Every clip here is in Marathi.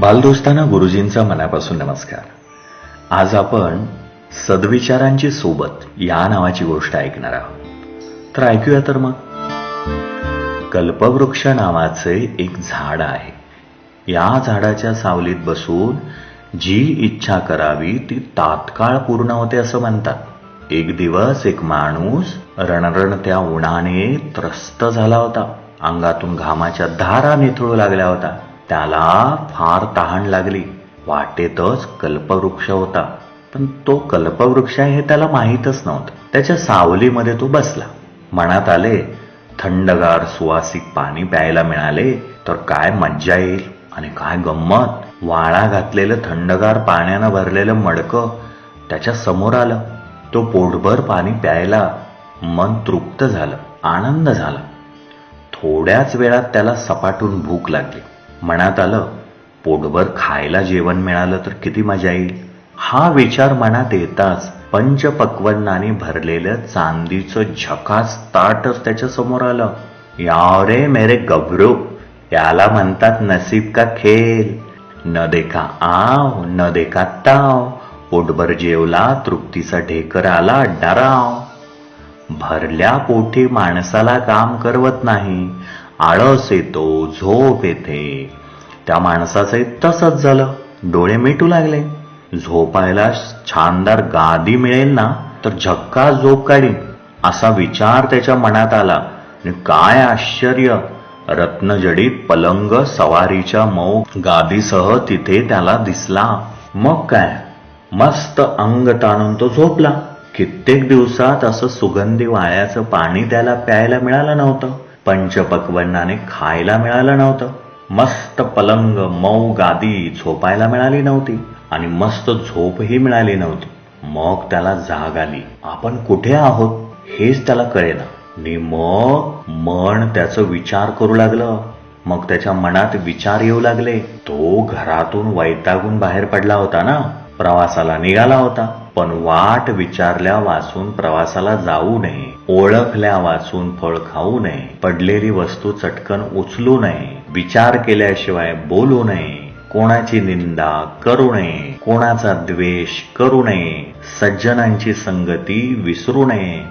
बालदोस्ताना गुरुजींचा मनापासून नमस्कार. आज आपण सद्विचारांची सोबत या नावाची गोष्ट ऐकणार आहोत. तर ऐकूया तर मग. कल्पवृक्ष नावाचे एक झाड आहे. या झाडाच्या सावलीत बसून जी इच्छा करावी ती तात्काळ पूर्ण होते असं म्हणतात. एक दिवस एक माणूस रणरणत्या उन्हाने त्रस्त झाला होता. अंगातून घामाच्या धारा निथळू लागल्या होता त्याला फार तहान लागली. वाटेतच कल्पवृक्ष होता. पण तो कल्पवृक्ष आहे हे त्याला माहीतच नव्हतं. त्याच्या सावलीमध्ये तो बसला. मनात आले थंडगार सुवासिक पाणी प्यायला मिळाले तर काय मज्जा येईल आणि काय गंमत? वाळा घातलेलं थंडगार पाण्यानं भरलेलं मडकं त्याच्यासमोर आलं. तो पोटभर पाणी प्यायला मन तृप्त झालं आनंद झाला. थोड्याच वेळात त्याला सपाटून भूक लागली. मनात आलं पोटभर खायला जेवण मिळालं तर किती मजा येईल? हा विचार मनात येताच पंचपक्वन्नाने भरलेलं चांदीचं झकास ताटच त्याच्यासमोर आलं. या रे मेरे गभरू याला म्हणतात नसीब का खेल. न देखा आव न देखा ताव पोटभर जेवला तृप्तीचा ढेकर आला डराव भरल्या पोटी माणसाला काम करवत नाही आळस येतो झोप येते. त्या माणसाचं तसंच झालं. डोळे मिटू लागले. झोपायला छानदार गादी मिळेल ना? तर झक्का झोप काढीन. असा विचार त्याच्या मनात आला. आणि काय आश्चर्य! रत्नजडीत पलंग सवारीच्या मऊ गादीसह तिथे त्याला दिसला. मग काय? मस्त अंग ताणून तो झोपला. कित्येक दिवसात असं सुगंधी वाळ्याचं पाणी त्याला प्यायला मिळालं नव्हतं. पंचपक्वन्नाने खायला मिळालं नव्हतं. मस्त पलंग मऊ गादी झोपायला मिळाली नव्हती आणि मस्त झोपही मिळाली नव्हती. मग त्याला जाग आली. आपण कुठे आहोत? हेच त्याला कळेना. आणि मग मन त्याचं विचार करू लागलं. मग त्याच्या मनात विचार येऊ लागले. तो घरातून वैतागून बाहेर पडला होता ना? प्रवासाला निघाला होता. पण वाट विचारल्या वाचून प्रवासाला जाऊ नये ओळखल्या वाचून फळ खाऊ नये पडलेली वस्तू चटकन उचलू नये विचार केल्याशिवाय बोलू नये कोणाची निंदा करू नये कोणाचा द्वेष करू नये सज्जनांची संगती विसरू नये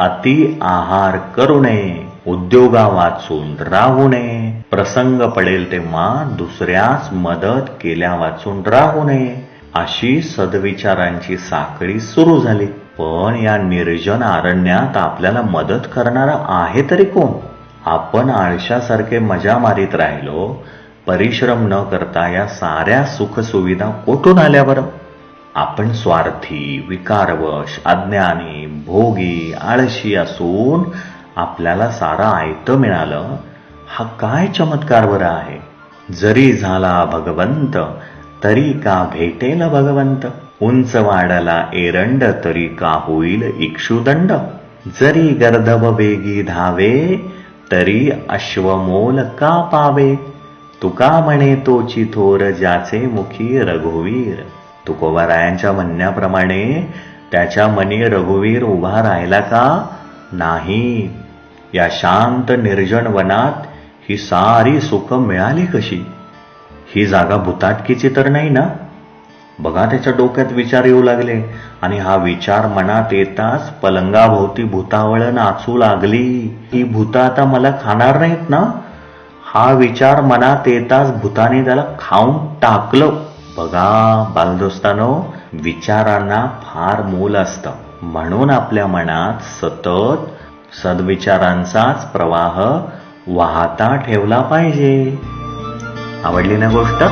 अति आहार करू नये उद्योगा वाचून राहू नये प्रसंग पडेल तेव्हा दुसऱ्यास मदत केल्या वाचून राहू नये. अशी सदविचारांची साखळी सुरू झाली. पण या निर्जन अरण्यात आपल्याला मदत करणारा आहे तरी कोण? आपण आळशासारखे मजा मारीत राहिलो परिश्रम न करता या साऱ्या सुखसुविधा कोठून आल्या बरं? आपण स्वार्थी विकारवश अज्ञानी भोगी आळशी असून आपल्याला सारा आयतं मिळालं हा काय चमत्कार बरं आहे? जरी झाला भगवंत तरी का भेटेल भगवंत. उंच वाढला एरंड तरी का होईल इक्षुदंड जरी गर्दभ वेगी धावे तरी अश्वमोल का पावे? तुका म्हणे तोची थोर ज्याचे मुखी रघुवीर. तुकोबारायांच्या म्हणण्याप्रमाणे त्याच्या मनी रघुवीर उभा राहिला का? नाही. या शांत निर्जन वनात ही सारी सुख मिळाली कशी? ही जागा भूताटकीची तर नाही ना? बघा त्याच्या डोक्यात विचार येऊ लागले. आणि हा विचार मनात येताच पलंगाभोवती भूतावळ नाचू लागली. ही भूत आता मला खाणार नाहीत ना? हा विचार मनात येताच भूताने त्याला खाऊन टाकलं. बघा बालदोस्तानो विचारांना फार मूल असतं. म्हणून आपल्या मनात सतत सद्विचारांचाच प्रवाह वाहता ठेवला पाहिजे. आवडली ना गोष्ट